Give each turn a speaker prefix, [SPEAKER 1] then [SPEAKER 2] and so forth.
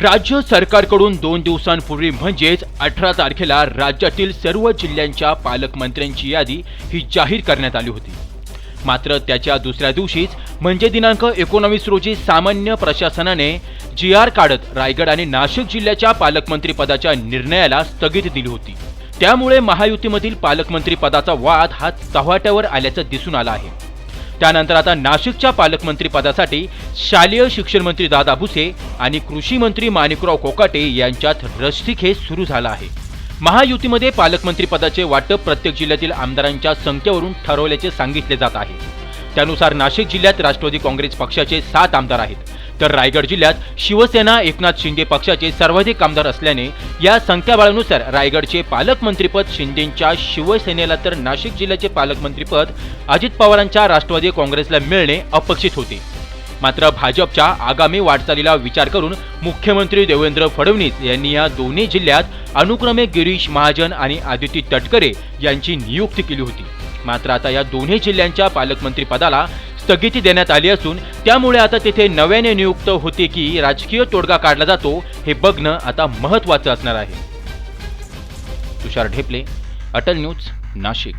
[SPEAKER 1] राज्य सरकारकडून दोन दिवसांपूर्वी म्हणजेच अठरा तारखेला राज्यातील सर्व जिल्ह्यांच्या पालकमंत्र्यांची यादी ही जाहीर करण्यात आली होती. मात्र त्याच्या दुसऱ्या दिवशीच म्हणजे दिनांक एकोणावीस रोजी सामान्य प्रशासनाने जी आर काढत रायगड आणि नाशिक जिल्ह्याच्या पालकमंत्रीपदाच्या निर्णयाला स्थगिती दिली होती. त्यामुळे महायुतीमधील पालकमंत्रीपदाचा वाद हा चव्हाट्यावर आल्याचं दिसून आलं आहे. त्यानंतर आता नाशिकच्या पालकमंत्री पदासाठी शालेय शिक्षण मंत्री दादा भुसे आणि कृषी मंत्री माणिकराव कोकाटे यांच्यात रस्सीखेच सुरू झाला आहे. महायुतीमध्ये पालकमंत्री पदाचे वाटप प्रत्येक जिल्ह्यातील आमदारांच्या संख्येवरून ठरवल्याचे सांगितले जात आहे. त्यानुसार नाशिक जिल्ह्यात राष्ट्रवादी काँग्रेस पक्षाचे सात आमदार आहेत. तर रायगड जिल्ह्यात शिवसेना एकनाथ शिंदे पक्षाचे सर्वाधिक आमदार असल्याने या संख्याबळानुसार रायगडचे पालकमंत्रीपद शिंदेंच्या शिवसेनेला तर नाशिक जिल्ह्याचे पालकमंत्रीपद अजित पवारांच्या राष्ट्रवादी काँग्रेसला मिळणे अपेक्षित होते. मात्र भाजपच्या आगामी वाटचालीला विचार करून मुख्यमंत्री देवेंद्र फडणवीस यांनी या दोन्ही जिल्ह्यात अनुक्रमे गिरीश महाजन आणि आदिती तटकरे यांची नियुक्ती केली होती. मात्र आता या दोन्ही जिल्ह्यांच्या पालकमंत्री पदाला स्थगिती देण्यात आली असून त्यामुळे आता तिथे नव्याने नियुक्त होते की राजकीय तोडगा काढला जातो हे बघणं आता महत्वाचं असणार आहे. तुषार ढेपले अटल न्यूज नाशिक.